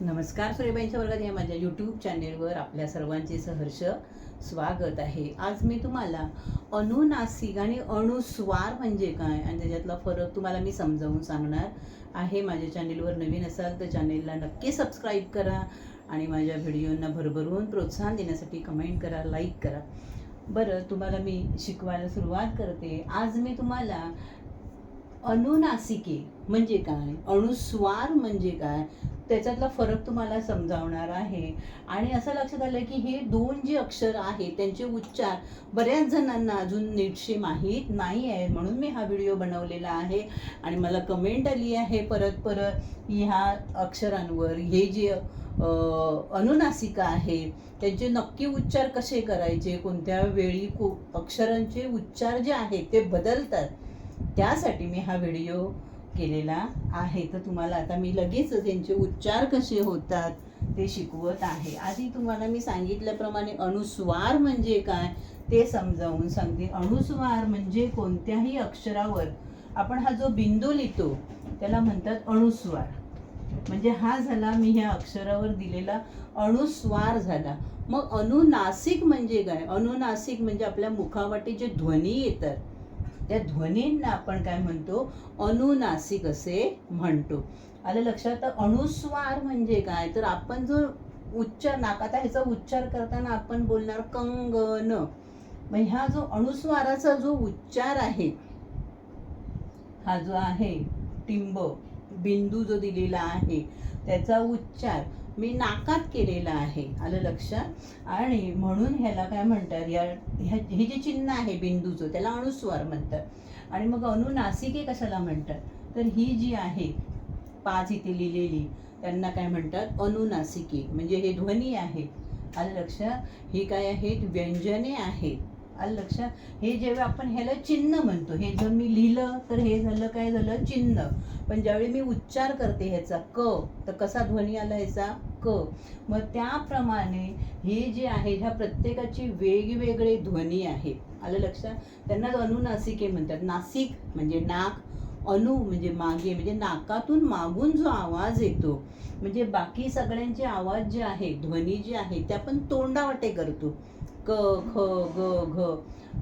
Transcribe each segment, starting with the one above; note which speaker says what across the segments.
Speaker 1: नमस्कार सुरेबाईंच्या वर्गात या माझ्या यूट्यूब चॅनेलवर आपल्या सर्वांचे सहर्ष स्वागत आहे. आज मी तुम्हाला अनुनासिक आणि अणुस्वार म्हणजे काय आणि त्याच्यातला फरक तुम्हाला मी समजावून सांगणार आहे. माझ्या चॅनेलवर नवीन असाल तर चॅनेलला नक्की सबस्क्राईब करा आणि माझ्या व्हिडिओंना भरभरून प्रोत्साहन देण्यासाठी कमेंट करा लाईक करा. बरं तुम्हाला मी शिकवायला सुरुवात करते. आज मी तुम्हाला अनुनासिके म्हणजे काय अणुस्वार म्हणजे काय त्याच्यातला फरक तुम्हाला समजावणार आहे. आणि असं लक्षात आलं की हे दोन जे अक्षर आहेत त्यांचे उच्चार बऱ्याच जणांना अजून नीटशे माहीत नाही आहे म्हणून मी हा व्हिडिओ बनवलेला आहे. आणि मला कमेंट आली आहे परत परत ह्या अक्षरांवर हे जे अनुनासिका आहे त्यांचे नक्की उच्चार कसे करायचे? कोणत्या वेळी को अक्षरांचे उच्चार जे आहेत ते बदलतात? त्यासाठी मी हा व्हिडिओ केलेला आहे. तर तुम्हाला आता मी लगेच त्यांचे उच्चार कसे होतात ते शिकवत आहे. आधी तुम्हाला मी सांगितल्याप्रमाणे अनुस्वार म्हणजे काय ते समजावून सांगते. अनुस्वार म्हणजे कोणत्याही अक्षरावर आपण हा जो बिंदू लिहितो त्याला म्हणतात अणुस्वार म्हणजे हा झाला मी ह्या अक्षरावर दिलेला अणुस्वार झाला. मग अनुनासिक म्हणजे काय? अनुनासिक म्हणजे आपल्या मुखावाटे जे ध्वनी येतात त्या ध्वनींना आपण काय म्हणतो? अनुनासिक असे म्हणतो. आलं लक्षात? तर अणुस्वार म्हणजे काय? तर आपण जो उच्चार नाकात ह्याचा उच्चार करताना आपण बोलणार कंगन. मग ह्या जो अणुस्वाराचा जो उच्चार आहे हा जो आहे टिंब बिंदू जो दिलेला आहे त्याचा उच्चार मी नाकात केलेला आहे. आलं लक्षात आणि म्हणून ह्याला काय म्हणतात? या ह्या हे जे चिन्ह आहे बिंदूचं त्याला अणुस्वार म्हणतात. आणि मग अनुनासिके कशाला म्हणतात? तर ही जी आहे पाच इथे लिहिलेली त्यांना काय म्हणतात? अनुनासिके म्हणजे हे ध्वनी आहे. आलं लक्षात ही काय आहेत? व्यंजने आहेत. आलं लक्षात हे जेव्हा आपण ह्याला चिन्ह म्हणतो हे जर मी लिहिलं तर हे झालं काय झालं? चिन्ह. पण ज्यावेळी मी उच्चार करते ह्याचा क तर कसा ध्वनी आला ह्याचा? क मग त्याप्रमाणे हे जे आहे ह्या प्रत्येकाची वेगवेगळे ध्वनी आहेत. आलं लक्षात? त्यांना अनुनासिके म्हणतात. नासिक म्हणजे नाक अनु म्हणजे मागे म्हणजे नाकातून मागून जो आवाज येतो म्हणजे बाकी सगळ्यांचे आवाज जे आहे ध्वनी जे आहे ते आपण तोंडावाटे करतो. क ख ग घ.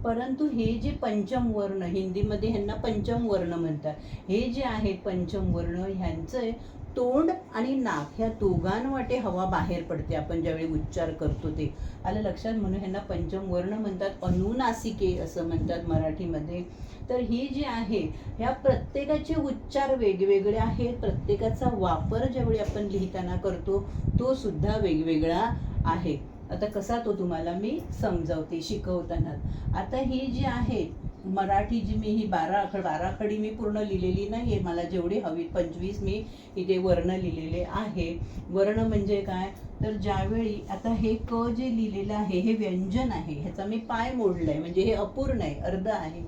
Speaker 1: परंतु हे जे पंचम वर्ण हिंदीमध्ये ह्यांना पंचम वर्ण म्हणतात. हे जे आहेत पंचम वर्ण ह्यांचं तोंड आणि नाक ह्या दोघांवाटे हवा बाहेर पडते. आपण ज्यावेळी उच्चार करतो ते. आलं लक्षात? म्हणून ह्यांना पंचम वर्ण म्हणतात. अनुनासिके असं म्हणतात मराठीमध्ये. तर ही जी आहे ह्या प्रत्येकाचे उच्चार वेगवेगळे आहेत. प्रत्येकाचा वापर ज्यावेळी आपण लिहिताना करतो तो सुद्धा वेगवेगळा आहे. आता कसा तो तुम्हाला मी समजावते शिकवताना. आता ही जी आहे मराठी जी मी ही बारा आखड बारा मी पूर्ण लिहिलेली नाही आहे. मला जेवढी हवी पंचवीस मी इथे वर्ण लिहिलेले आहे. वर्ण म्हणजे काय? तर ज्यावेळी आता हे क जे लिहिलेलं आहे हे व्यंजन आहे ह्याचा मी पाय मोडलाय. म्हणजे हे अपूर्ण आहे अर्ध आहे.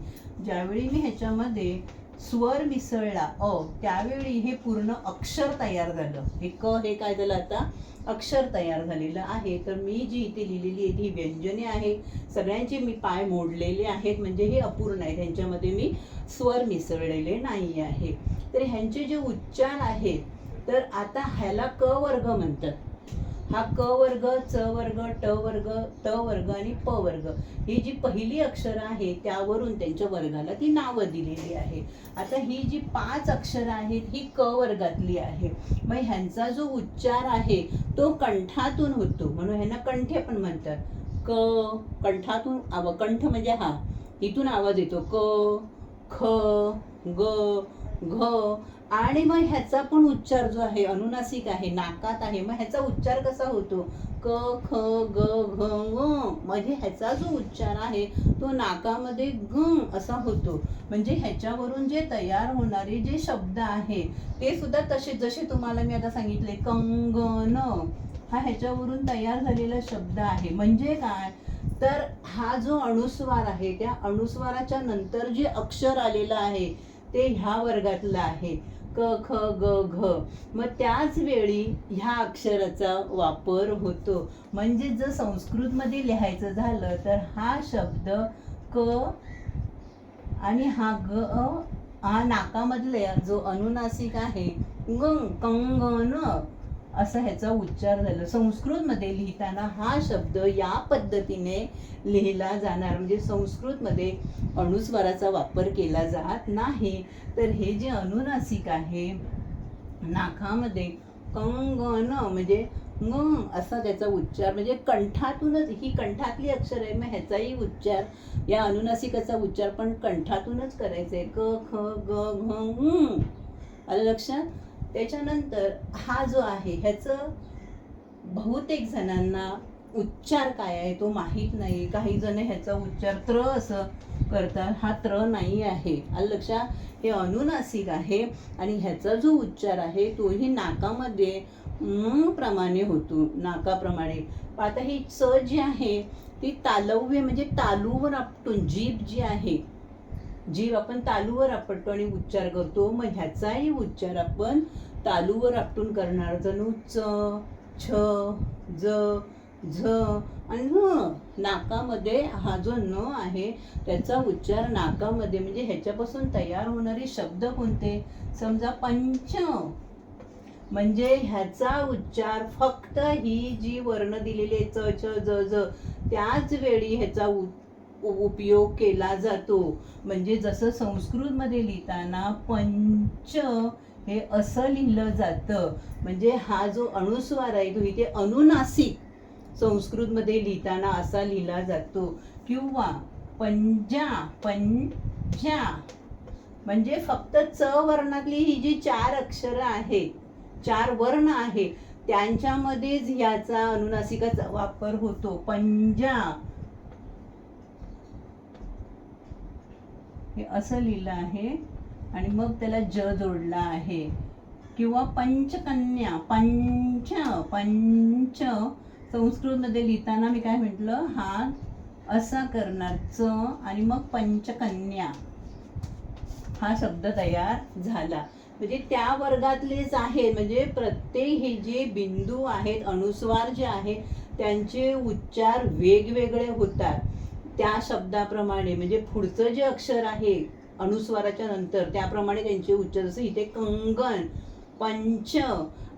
Speaker 1: ज्यावेळी मी ह्याच्यामध्ये स्वर मिसळला. अ त्यावेळी हे पूर्ण अक्षर तयार झालं. हे क हे काय झालं आता? अक्षर तयार झालेलं आहे. तर मी जी इथे लिहिलेली आहे ती व्यंजने आहे सगळ्यांचे मी पाय मोडलेले आहेत. म्हणजे हे अपूर्ण आहे. ह्यांच्यामध्ये मी स्वर मिसळलेले नाही आहे. तर ह्यांचे जे उच्चार आहेत तर आता ह्याला क वर्ग म्हणतात. हा क वर्ग च वर्ग ट वर्ग त वर्ग आणि प वर्ग ही जी पहिली अक्षरं आहे त्यावरून त्यांच्या वर्गाला ती नावं दिलेली आहे आता ही जी पाच अक्षरं आहेत ही क वर्गातली आहे मग ह्यांचा जो उच्चार आहे तो कंठातून होतो. म्हणून ह्यांना कंठे पण म्हणतात. क कंठातून आव कंठ म्हणजे हा. इथून आवाज येतो. क ख ग घ आणि मग ह्याचा पण उच्चार जो आहे अनुनासिक आहे नाकात आहे मग ह्याचा उच्चार कसा होतो? क ख ग घ म्हणजे ह्याचा जो उच्चार आहे तो नाकामध्ये ग असा होतो. म्हणजे ह्याच्यावरून जे तयार होणारे जे शब्द आहे ते सुद्धा तसे जसे तुम्हाला मी आता सांगितले कंगन. हा ह्याच्यावरून तयार झालेला शब्द आहे. म्हणजे काय? तर हा जो अणुस्वार आहे त्या अणुस्वाराच्या नंतर जे अक्षर आलेलं आहे ते ह्या वर्गातलं आहे. क ख ग घ. मग त्याच वेळी ह्या अक्षराचा वापर होतो. म्हणजे जर संस्कृतमध्ये लिहायचं झालं तर हा शब्द क आणि हा ग हा नाकामधले जो अनुनासिक आहे गंग कंगन असं ह्याचा उच्चार झाला. संस्कृतमध्ये लिहिताना हा शब्द या पद्धतीने लिहिला जाणार. म्हणजे संस्कृतमध्ये अनुस्वाराचा वापर केला जात नाही. तर हे जे अनुनासिक आहे नाकामध्ये कंगन म्हणजे ङ असा त्याचा उच्चार म्हणजे कंठातूनच ही कंठातली अक्षर आहे मग ह्याचाही उच्चार या अनुनासिकाचा उच्चार पण कंठातूनच करायचा आहे. क ख ग घ आलं लक्षात? त्याच्यानंतर हा जो आहे ह्याचं बहुतेक जणांना उच्चार काय आहे तो माहीत नाही. काही जण ह्याचा उच्चार त्र असं करतात. हा त्र नाही आहे. आलं लक्षात? हे अनुनासिक आहे आणि ह्याचा जो उच्चार आहे तोही नाकामध्ये म प्रमाणे होतो. नाकाप्रमाणे. आता ही च जी आहे ती तालव्य म्हणजे तालूवर आपटून जीभ जी आहे जीव आपण तालूवर आपटतो आणि उच्चार करतो. मग ह्याचाही उच्चार आपण तालूवर आपटून करणार. जणू च छ ज झ आणि न नाकामध्ये हा जो न आहे त्याचा उच्चार नाकामध्ये म्हणजे ह्याच्यापासून तयार होणारे शब्द कोणते? समजा पंच. म्हणजे ह्याचा उच्चार फक्त ही जी वर्ण दिलेली आहे च छ ज ज त्याच वेळी ह्याचा उपयोग केला जातो. म्हणजे जसं संस्कृतमध्ये लिहिताना पंच हे असं लिहिलं जातं. म्हणजे हा जो अनुस्वार आहे तो इथे अनुनासिक संस्कृतमध्ये लिहिताना असा लिहिला जातो. किंवा पंजा पंजा म्हणजे फक्त च वर्णातली ही जी चार अक्षरं आहेत चार वर्ण आहे त्यांच्यामध्येच ह्याचा अनुनासिकाचा वापर होतो. पंजा हे असं लिहिलं आहे आणि मग त्याला ज जोडला आहे. किंवा पंचकन्या पंच पंच संस्कृतमध्ये लिहिताना मी काय म्हटलं? हा असा करणार च आणि मग पंचकन्या. हा शब्द तयार झाला. म्हणजे त्या वर्गातलेच आहेत. म्हणजे प्रत्येक हे जे बिंदू आहेत अनुस्वार जे आहेत त्यांचे उच्चार वेगवेगळे होतात. त्या शब्दाप्रमाणे म्हणजे पुढचं जे अक्षर आहे अनुस्वाराच्या नंतर त्याप्रमाणे त्यांचे उच्चार जसं इथे कंगन पंच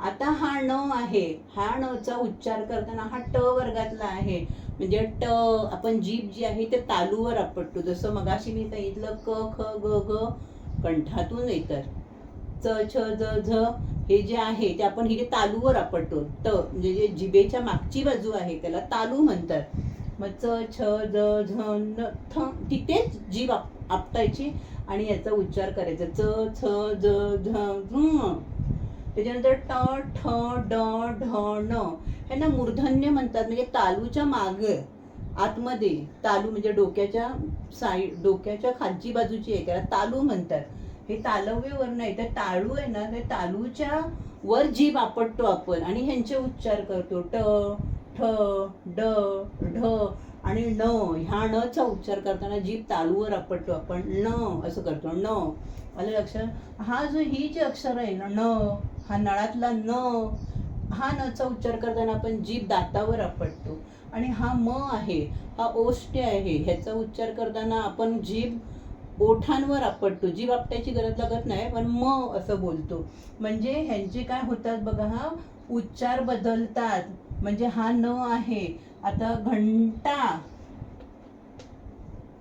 Speaker 1: आता हा न आहे. हा नचा उच्चार करताना हा ट वर्गातला आहे. म्हणजे ट आपण जीभ जी आहे ते तालूवर आपटतो. जसं मगाशी मी सांगितलं क ख ग ग कंठातून येतात च छ ज झ हे जे आहे ते आपण इथे तालूवर आपटतो. त म्हणजे जे जिभेच्या मागची बाजू आहे त्याला तालू म्हणतात. मग च छ ज झ न थ तिथेच जीभ आप आपटायची आणि याचा उच्चार करायचा. च छ ज झ झ. त्याच्यानंतर ट ठ ड ढ ण ह्यांना मूर्धन्य म्हणतात. म्हणजे तालूच्या माग आतमध्ये तालू म्हणजे डोक्याच्या साईड डोक्याच्या खालची बाजूची आहे. त्याला तालू म्हणतात. हे तालव्य वर्ण आहे. तर ताळू आहे ना ते तालूच्या वर जीभ आपटतो आपण आणि ह्यांचे उच्चार करतो. ट ठ ड ढ आणि न ह्या नचा उच्चार करताना जीभ तालूवर आपटतो आपण न असं करतो. न. आलं लक्षात? हा जो ही जी अक्षर आहे ना न हा नळातला न हा नचा उच्चार करताना आपण जीभ दातावर आपटतो. आणि हा म आहे हा ओष्ट आहे ह्याचा उच्चार करताना आपण जीभ ओठांवर आपटतो. जीभ आपटायची गरज लागत नाही पण म असं बोलतो. म्हणजे ह्यांचे काय होतात बघा हा उच्चार बदलतात. म्हणजे हा न आहे. आता घंटा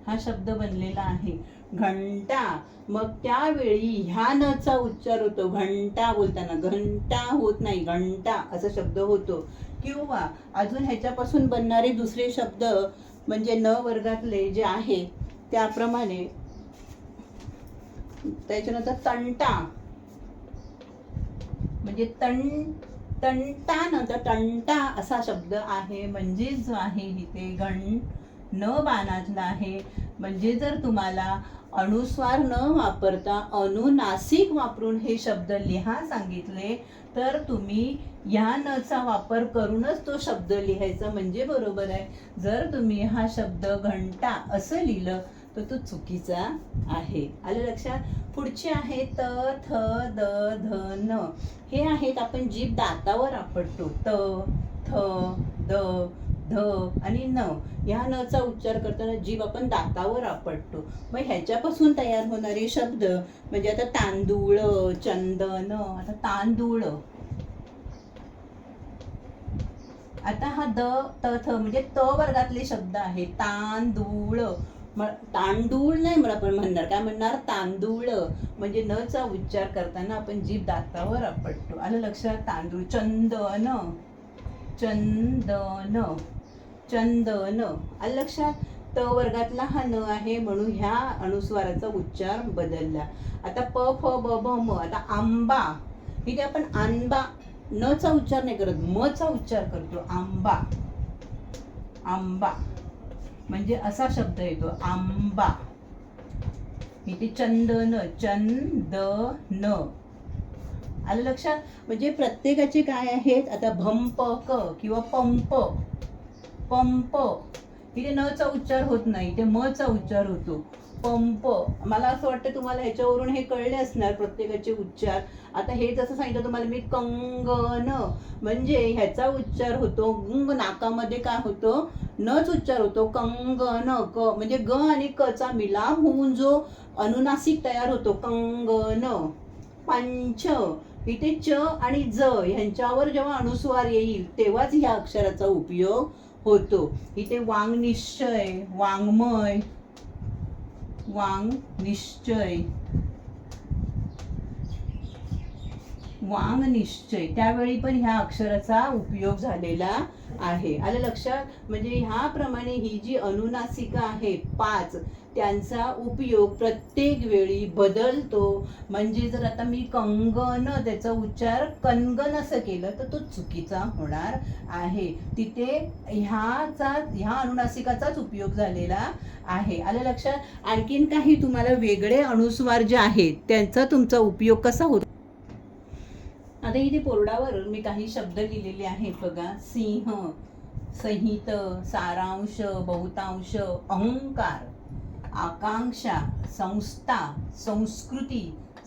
Speaker 1: हा शब्द बनलेला आहे. घंटा. मग त्यावेळी ह्या नचा उच्चार होतो. घंटा बोलताना. घंटा होत नाही. घंटा असा शब्द होतो. किंवा अजून ह्याच्यापासून बनणारे दुसरे शब्द म्हणजे न वर्गातले जे आहे त्याप्रमाणे त्याच्यानंतर तंटा. म्हणजे तण तंटानंतर तंटा असा शब्द आहे. म्हणजे जो आहे इथे घण. न बानातला आहे म्हणजे जर तुम्हाला अनुस्वार न वापरता अनुनासिक वापरून हे शब्द लिहा सांगितले तर तुम्ही ह्या नचा वापर करूनच तो शब्द लिहायचा. म्हणजे बरोबर आहे. जर तुम्ही हा शब्द घंटा असं लिहिलं तर तो चुकीचा आहे. आलं लक्षात? पुढचे आहे त थ द ध न. हे आहेत आपण जीभ दातावर आपटतो. त थ द ध आणि न. ह्या नचा उच्चार करताना जीभ आपण दातावर आपटतो. मग ह्याच्यापासून तयार होणारे शब्द म्हणजे आता तांदूळ चंदन आता तांदूळ. आता हा द त थ म्हणजे त वर्गातले शब्द आहे तांदूळ. तांदूळ नाही मला आपण म्हणणार. काय म्हणणार? तांदूळ. म्हणजे न चा उच्चार करताना आपण जीभ दातावर आपटतो. आलं लक्षात? तांदूळ. चंदन. चंदन. चंदन. आलं लक्षात? त वर्गातला हा न आहे म्हणून ह्या अनुस्वाराचा उच्चार बदलला. आता प फ ब भ म. आता आंबा. इथे आपण आंबा न चा उच्चार नाही करत. म चा उच्चार करतो. आंबा. आंबा. म्हणजे असा शब्द येतो आंबा. इथे चंदन चंदन. आलं लक्षात? म्हणजे प्रत्येकाचे काय आहेत? आता भंप क किंवा पंप. पंप. इथे न चा उच्चार होत नाही इथे म चा उच्चार होतो. पंप. मला असं वाटतं तुम्हाला ह्याच्यावरून हे कळले असणार प्रत्येकाचे उच्चार. आता हे जसं सांगितलं तुम्हाला मी कंगन. म्हणजे ह्याचा उच्चार होतो गुंग नाकामध्ये काय होतो? नच उच्चार होतो कंगन क. म्हणजे ग आणि क चा मिलाप होऊन जो अनुनासिक तयार होतो कंगन. पंच. इथे च आणि ज ह्यांच्यावर जेव्हा अनुस्वार येईल तेव्हाच ह्या अक्षराचा उपयोग होतो. इथे वांग निश्चय वाङ्मय वांग निश्चय वांग निश्चय. त्यावेळी पण ह्या अक्षराचा उपयोग झालेला आहे. आलं लक्षात? म्हणजे ह्याप्रमाणे ही जी अनुनासिका आहे पाच त्यांचा उपयोग प्रत्येक वेळी बदलतो. म्हणजे जर आता मी कंगन त्याचा उच्चार कंगन असं केलं तर तो चुकीचा होणार आहे. तिथे ह्याचा ह्या अनुनासिकाचाच उपयोग झालेला आहे. आलं लक्षात? आणखीन काही तुम्हाला वेगळे अनुस्वार जे आहेत त्यांचा तुमचा उपयोग कसा होतो? आता इथे बोर्डावर मी काही शब्द लिहिलेले आहेत बघा. सिंह संहित सारांश बहुतांश अहंकार आकांक्षा संस्था संस्कृती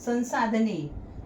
Speaker 1: संसाधने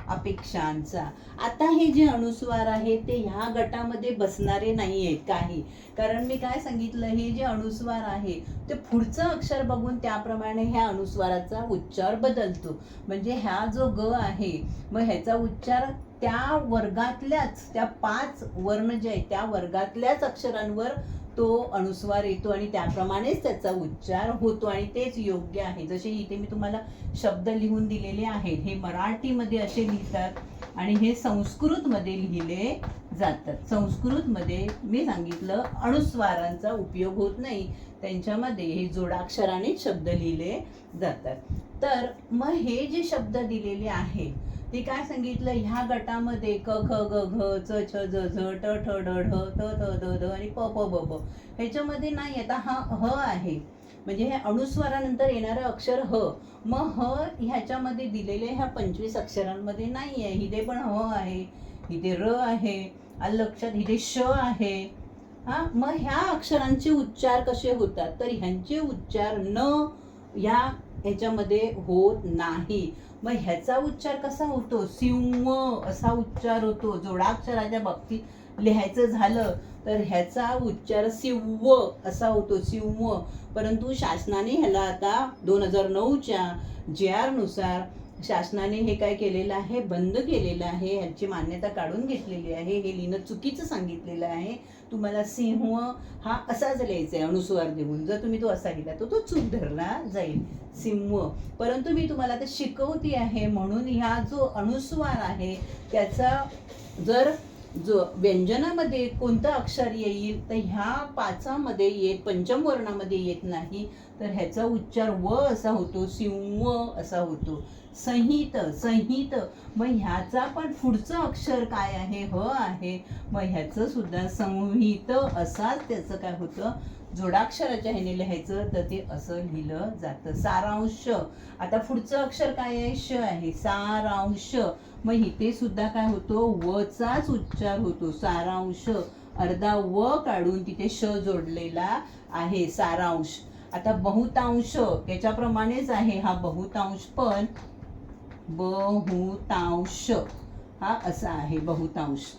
Speaker 1: अपेक्षांचा. आता हे जे अनुस्वार आहे ते ह्या गटामध्ये बसणारे नाही आहेत काही. कारण मी काय सांगितलं हे जे अनुस्वार आहे ते पुढचं अक्षर बघून त्याप्रमाणे ह्या अनुस्वाराचा उच्चार बदलतो. म्हणजे ह्या जो ग आहे मग ह्याचा उच्चार त्या वर्गातल्याच त्या पाच वर्ण जे आहेत त्या वर्गातल्याच अक्षरांवर तो अनुस्वार येतो आणि त्याप्रमाणेच त्याचा उच्चार होतो आणि तेच योग्य आहे. जसे इथे मी तुम्हाला शब्द लिहून दिलेले आहेत हे मराठीमध्ये असे लिहितात आणि हे संस्कृतमध्ये लिहिले जातात. संस्कृतमध्ये मी सांगितलं अनुस्वारांचा उपयोग होत नाही. त्यांच्यामध्ये हे जोडाक्षराने शब्द लिहिले जातात. तर मग हे जे शब्द दिलेले आहेत ती काय सांगितलं? ह्या गटामध्ये क ख ग घ च छ ज झ ट ठ ड ढ त थ द ध आणि प प ब ब ह्याच्यामध्ये नाही आता हा ह आहे. म्हणजे हे अणुस्वारानंतर येणारं अक्षर ह. मग ह ह्याच्यामध्ये दिलेले ह्या पंचवीस अक्षरांमध्ये नाही आहे. इथे पण ह आहे इथे र आहे आलं लक्षात इथे श आहे. हा? मग ह्या अक्षरांचे उच्चार कसे होतात? तर ह्यांचे उच्चार न ह्या ह्याच्यामध्ये होत नाही. मग ह्याचा उच्चार कसा होतो? सिंह असा उच्चार होतो. जोडाक्षराच्या बाबतीत लिहायचं झालं तर ह्याचा उच्चार सिंह असा होतो. सिंह. परंतु शासनाने ह्याला आता दोन हजार नऊच्या जे नुसार शासनाने हे काय केलेलं आहे? बंद केलेलं आहे. ह्याची मान्यता काढून घेतलेली आहे. हे लिहिणं चुकीचं सांगितलेलं आहे. तुम्हाला सिंह हा असाच लिहायचा आहे अनुस्वार देऊन. जर तुम्ही तो असा लिहिला तर तो चूक धरला जाईल. सिंह. परंतु मी तुम्हाला ते शिकवती आहे म्हणून ह्या जो अनुस्वार आहे त्याचा जर जो व्यंजनामध्ये कोणतं अक्षर येईल तर ह्या पाचामध्ये येत पंचम वर्णामध्ये येत नाही तर ह्याचा उच्चार व असा होतो सिंह असा होतो. संहित संहित. मग ह्याचा पण पुढचं अक्षर काय आहे? ह आहे. मग ह्याचं सुद्धा संहित असाच त्याचं काय होतं? जोडाक्षराच्या ह्याने लिहायचं तर ते असं लिहिलं जातं. सारांश. आता पुढचं अक्षर काय आहे? श आहे. सारांश. मग इथे सुद्धा काय होतो? वचाच उच्चार होतो. सारांश. अर्धा व काढून तिथे श जोडलेला आहे. सारांश. आता बहुतांश. याच्याप्रमाणेच आहे हा बहुतांश. पण बहुतांश. हा असा आहे बहुतांश.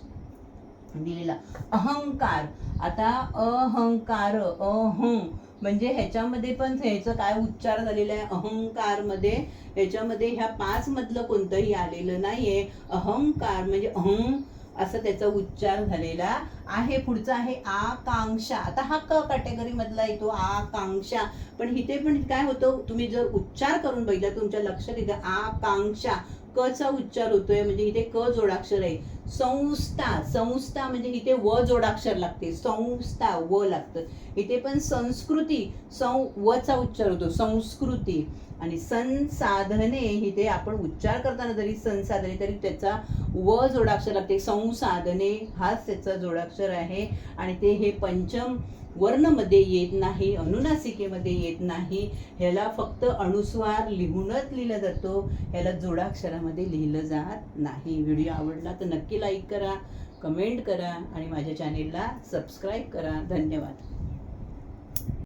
Speaker 1: दिलेला. अहंकार. आता अहंकार अहं म्हणजे ह्याच्यामध्ये पण ह्याचं काय उच्चार झालेला आहे? अहंकारमध्ये ह्याच्यामध्ये ह्या पाच मधलं कोणतंही आलेलं नाहीये. अहंकार म्हणजे अहं असं त्याचा उच्चार झालेला आहे. पुढचा आहे आकांक्षा. आता हा क कॅटेगरी मधला येतो आकांक्षा. पण इथे पण काय होतं? तुम्ही जर उच्चार करून बघितला तुमच्या लक्षात येतं आकांक्षा. क चा उच्चार होतोय म्हणजे इथे क जोडाक्षर आहे. संस्था संस्था म्हणजे इथे व जोडाक्षर लागते. संस्था व लागतं. इथे पण संस्कृती सं व चा उच्चार होतो. संस्कृती. आणि संसाधने इथे आपण उच्चार करताना जरी संसाधने तरी त्याचा व जोडाक्षर लागते. संसाधने हाच त्याचा जोडाक्षर आहे. आणि ते हे पंचम वर्णमध्ये येत नाही अनुनासिकेमध्ये येत नाही. ह्याला फक्त अनुस्वार लिहूनच लिहिला जातो. ह्याला जोडाक्षरामध्ये लिहिलं जात नाही. व्हिडिओ आवडला तर नक्की लाईक करा कमेंट करा आणि माझ्या चॅनेलला सबस्क्राईब करा. धन्यवाद.